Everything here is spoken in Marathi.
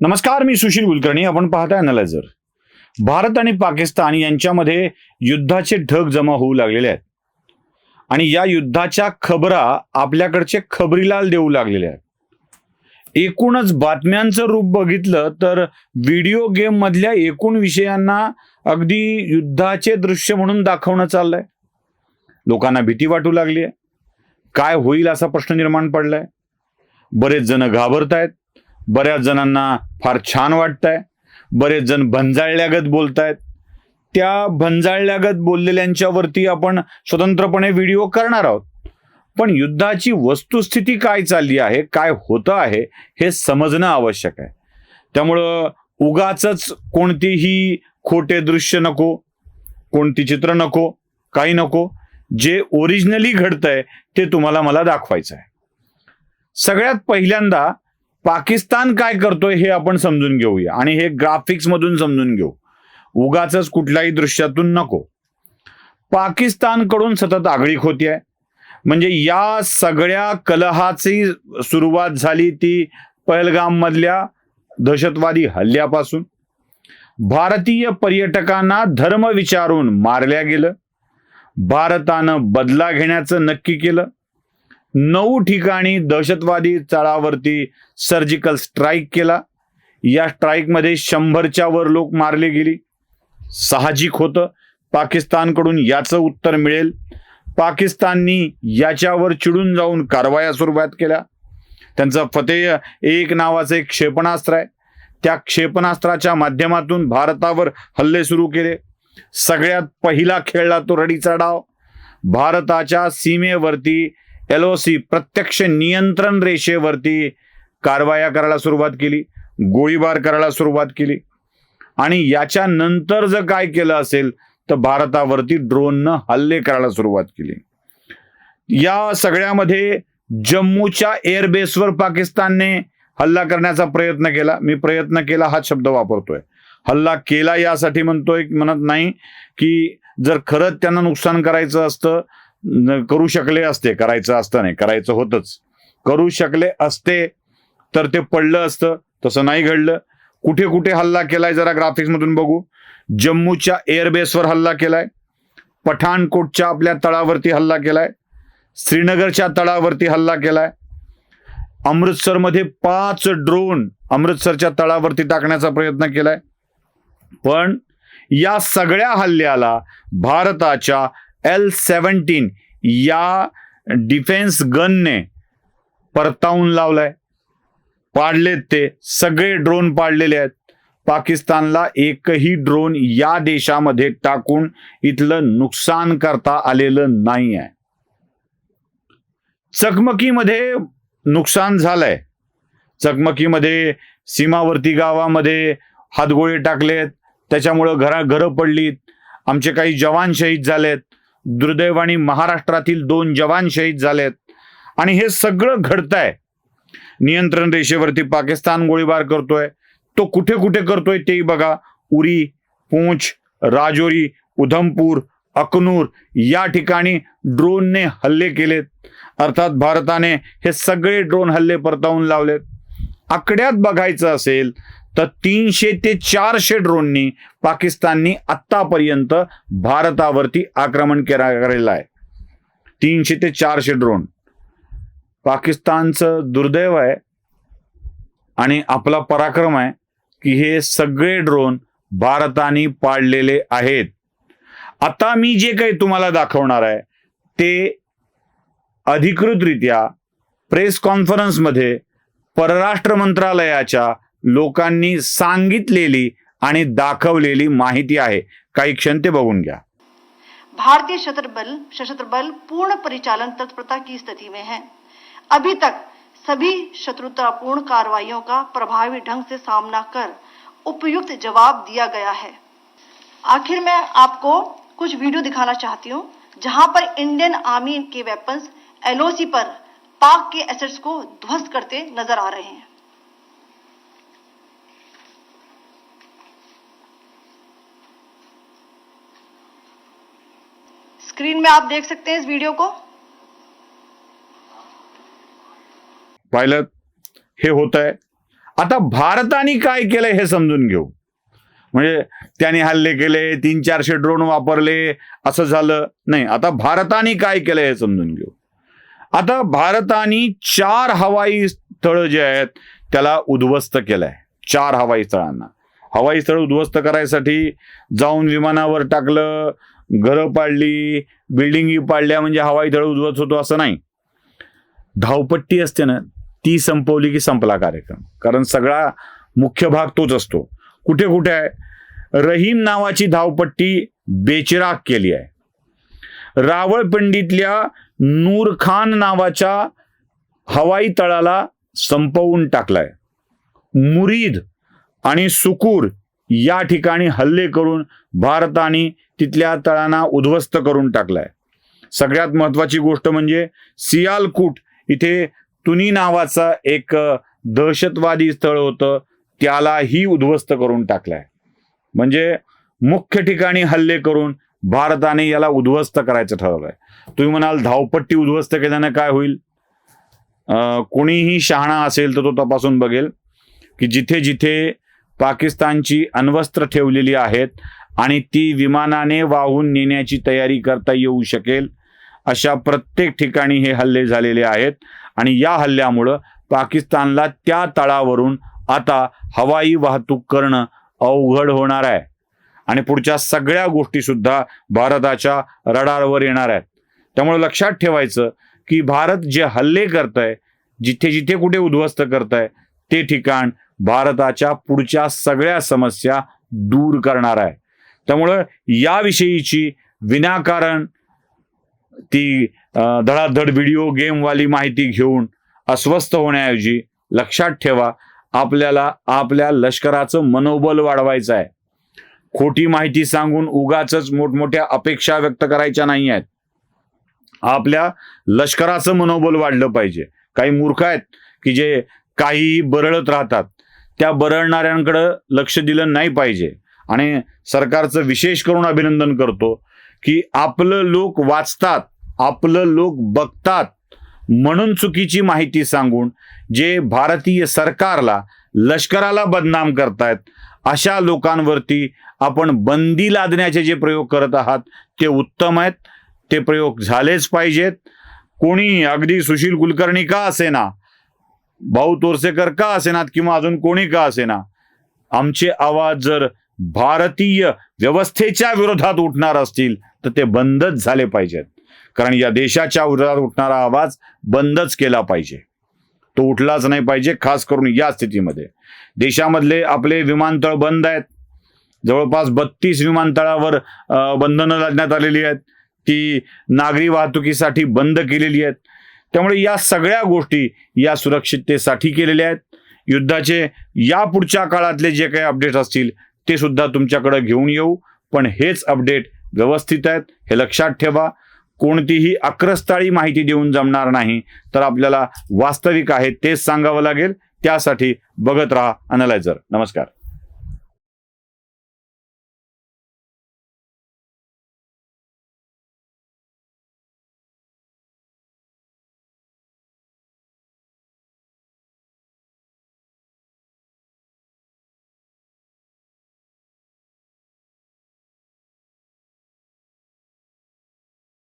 नमस्कार मी सुशील कुलकर्णी. आपण पाहताय अनालायझर भारत आणि पाकिस्तान यांच्यामध्ये युद्धाचे ढग जमा होऊ लागलेले आहेत. आणि या युद्धाच्या खबरा आपल्याकडचे खबरीलाल देऊ लागलेले आहेत. एकूणच बातम्यांचं रूप बघितलं तर व्हिडिओ गेम मधल्या एकूण विषयांना अगदी युद्धाचे दृश्य म्हणून दाखवणं चाललंय. लोकांना भीती वाटू लागली आहे काय होईल असा प्रश्न निर्माण पडलाय. बरेच जण घाबरतायत. बऱ्याच जणांना फार छान वाटतंय. बरेच जण भंजाळल्यागत बोलतायत. त्या भंजाळल्यागत बोललेल्यांच्यावरती आपण स्वतंत्रपणे व्हिडिओ करणार आहोत. पण युद्धाची वस्तुस्थिती काय चालली आहे काय होतं आहे हे समजणं आवश्यक आहे. त्यामुळं उगाच कोणतीही खोटे दृश्य नको कोणती चित्र नको काही नको. जे ओरिजिनली घडतंय ते तुम्हाला मला दाखवायचं आहे सगळ्यात पहिल्यांदा पाकिस्तान काय करतोय हे आपण समजून घेऊया. आणि हे ग्राफिक्स मधून समजून घेऊ. उगाच कुठल्याही दृश्यातून नको. पाकिस्तानकडून सतत आगळीक होती आहे म्हणजे या सगळ्या कलहाची सुरुवात झाली ती पहलगाम मधल्या दहशतवादी हल्ल्यापासून. भारतीय पर्यटकांना धर्म विचारून मारल्या गेलं. भारतानं बदला घेण्याचं नक्की केलं. नऊ ठिकाणी दहशतवादी तळावरती सर्जिकल स्ट्राईक केला. या स्ट्राईकमध्ये शंभरच्या वर लोक मारले गेली. साहजिक होतं. पाकिस्तानकडून याचं उत्तर मिळेल. पाकिस्ताननी याच्यावर चिडून जाऊन कारवाया सुरुवात केल्या. त्यांचं फतेह एक नावाचं एक क्षेपणास्त्र आहे. त्या क्षेपणास्त्राच्या माध्यमातून भारतावर हल्ले सुरू केले. सगळ्यात पहिला खेळला तो रडीचा डाव. भारताच्या सीमेवरती एल ओ सी प्रत्यक्ष नियंत्रण रेषेवरती कारवाया करायला सुरुवात केली गोळीबार करायला सुरुवात केली. आणि याच्या नंतर जर काय केलं असेल तर भारतावरती ड्रोननं हल्ले करायला सुरुवात केली. या सगळ्यामध्ये जम्मूच्या एअरबेसवर पाकिस्तानने हल्ला करण्याचा प्रयत्न केला. मी प्रयत्न केला हा शब्द वापरतोय. हल्ला केला यासाठी म्हणतोय म्हणत नाही की जर खरंच त्यांना नुकसान करायचं असतं करू शकले असते करायचं असतं नाही करायचं होतच. करू शकले असते तर ते पडलं असतं तसं नाही घडलं. कुठे कुठे हल्ला केलाय जरा ग्राफिक्स मधून बघू. जम्मूच्या एअरबेसवर हल्ला केलाय. पठाणकोटच्या आपल्या तळावरती हल्ला केलाय. श्रीनगरच्या तळावरती हल्ला केलाय. अमृतसरमध्ये पाच ड्रोन अमृतसरच्या तळावरती टाकण्याचा प्रयत्न केलाय. पण या सगळ्या हल्ल्याला भारताच्या एल सेवन्टीन या डिफेन्स गनने परतावून लावलाय. पाडलेत ते. सगळे ड्रोन पाडलेले आहेत. पाकिस्तानला एकही ड्रोन या देशामध्ये टाकून इथलं नुकसान करता आलेलं नाही आहे चकमकीमध्ये नुकसान झालंय. चकमकीमध्ये सीमावर्ती गावामध्ये हातगोळे टाकलेत. त्याच्यामुळं घरा घरं पडलीत. आमचे काही जवान शहीद झालेत. दुर्दैवाने महाराष्ट्रातील दोन जवान शहीद झालेत. आणि हे सगळं घडतंय. नियंत्रण रेषेवरती पाकिस्तान गोळीबार करतोय. तो कुठे कुठे करतोय तेही बघा. उरी पूंछ राजौरी उधमपूर अकनूर या ठिकाणी ड्रोनने हल्ले केलेत. अर्थात भारताने हे सगळे ड्रोन हल्ले परतावून लावलेत. आकड्यात बघायचं असेल तर तीनशे ते चारशे ड्रोननी पाकिस्ताननी आत्तापर्यंत भारतावरती आक्रमण केलेलं आहे. तीनशे ते चारशे ड्रोन. पाकिस्तानचं दुर्दैव आहे आणि आपला पराक्रम आहे की हे सगळे ड्रोन भारताने पाडलेले आहेत. आता मी जे काही तुम्हाला दाखवणार आहे ते अधिकृतरित्या प्रेस कॉन्फरन्समध्ये परराष्ट्र मंत्रालयाच्या लोकांनी सांगितलेली आणि दाखवलेली माहिती आहे. काही क्षण ते बघून घ्या. भारतीय सशस्त्र बल सशस्त्र बल पूर्ण परिचालन तत्परता की स्थिति में है। अभी तक सभी शत्रुतापूर्ण कार्रवाइयों का प्रभावी ढंग से सामना कर उपयुक्त जवाब दिया गया है। आखिर मैं आपको कुछ वीडियो दिखाना चाहती हूँ, जहाँ पर इंडियन आर्मी के वेपन्स एलओसी पर पाक के एसेट्स को ध्वस्त करते नज़र आ रहे हैं। स्क्रीन में आप देख सकते हैं इस वीडियो को। पाहिलं हे होत आहे आता भारताने काय केलंय हे समजून घेऊ। म्हणजे त्याने हल्ले केले, तीन चारशे ड्रोन वापरले, असं झालं. नाही, आता भारताने काय केलंय हे समजून घेऊ. आता भारताने चार हवाई स्थळं जे आहेत त्याला उद्ध्वस्त केलंय. चार हवाई स्थळांना. हवाई स्थळ उद्ध्वस्त करायसाठी जाऊन विमानावर टाकलं घरं पाडली बिल्डिंगी पाडल्या म्हणजे हवाई तळ उद्ध्वस्त होतो असं नाही. धावपट्टी असते ना ती संपवली की संपला कार्यक्रम. कारण सगळा मुख्य भाग तोच असतो. कुठे कुठे आहे? रहीम नावाची धावपट्टी बेचिराग केली आहे. रावळपिंडीतल्या नूरखान नावाच्या हवाई तळाला संपवून टाकलाय. मुरीद आणि सुकूर या ठिकाणी हल्ले करून भारताने तिथल्या तळांना उद्ध्वस्त करून टाकलाय. सगळ्यात महत्वाची गोष्ट म्हणजे सियालकूट इथे तुनी नावाचा एक दहशतवादी स्थळ होतं त्यालाही उद्ध्वस्त करून टाकलाय. म्हणजे मुख्य ठिकाणी हल्ले करून भारताने याला उद्ध्वस्त करायचं ठरवलंय. तुम्ही म्हणाल धावपट्टी उद्ध्वस्त केल्यानं काय होईल? कोणीही शहाणा असेल तर तो तपासून बघेल की जिथे जिथे पाकिस्तानची अण्वस्त्र ठेवलेली आहेत आणि ती विमानाने वाहून नेण्याची तयारी करता येऊ शकेल अशा प्रत्येक ठिकाणी हे हल्ले झालेले आहेत आणि या हल्ल्यामुळं पाकिस्तानला त्या तळावरून आता हवाई वाहतूक करणं अवघड होणार आहे. आणि पुढच्या सगळ्या गोष्टी सुद्धा भारताच्या रडारवर येणार आहेत. त्यामुळे लक्षात ठेवायचं की भारत जे हल्ले करत आहे जिथे जिथे कुठे उद्ध्वस्त करत आहे ते ठिकाण भारताच्या पुढच्या सगळ्या समस्या दूर करणार आहे. त्यामुळं याविषयीची विनाकारण ती धडाधड व्हिडिओ गेमवाली माहिती घेऊन अस्वस्थ होण्याऐवजी लक्षात ठेवा आपल्याला आपल्या लष्कराचं मनोबल वाढवायचं आहे. खोटी माहिती सांगून उगाच मोठमोठ्या अपेक्षा व्यक्त करायच्या नाही आहेत. आपल्या लष्कराचं मनोबल वाढलं पाहिजे. काही मूर्ख आहेत की जे काहीही बरळत राहतात. त्या बरळणाऱ्यांकडं लक्ष दिलं नाही पाहिजे. आणि सरकारचं विशेष करून अभिनंदन करतो की आपलं लोक वाचतात आपलं लोक बघतात म्हणून चुकीची माहिती सांगून जे भारतीय सरकारला लष्कराला बदनाम करतायत अशा लोकांवरती आपण बंदी लादण्याचे जे प्रयोग करत आहात ते उत्तम आहेत. ते प्रयोग झालेच पाहिजेत. कोणी अगदी सुशील कुलकर्णी का असेना? भाऊ तोरसेकर का असेनात किंवा अजून कोणी का असेना? आमचे आवाज जर भारतीय व्यवस्थेच्या विरोधात उठणार असतील तर ते बंदच झाले पाहिजेत. कारण या देशाच्या विरोधात उठणारा आवाज बंदच केला पाहिजे. तो उठलाच नाही पाहिजे खास करून या स्थितीमध्ये. देशामधले आपले विमानतळ बंद आहेत. जवळपास बत्तीस विमानतळावर बंधनं लादण्यात आलेली आहेत. ती नागरी वाहतुकीसाठी बंद केलेली आहेत. त्यामुळे या सगळ्या गोष्टी या सुरक्षिततेसाठी केलेल्या आहेत. युद्धाचे या पुढच्या काळातले जे काही अपडेट असतील ते सुद्धा तुमच्याकडे घेऊन येऊ. पण हेच अपडेट व्यवस्थित आहेत हे लक्षात ठेवा. कोणतीही अक्रस्ताळी माहिती देऊन जमणार नाही. तर आपल्याला वास्तविक आहे तेच सांगावं लागेल. त्यासाठी बघत राहा अनलायझर नमस्कार.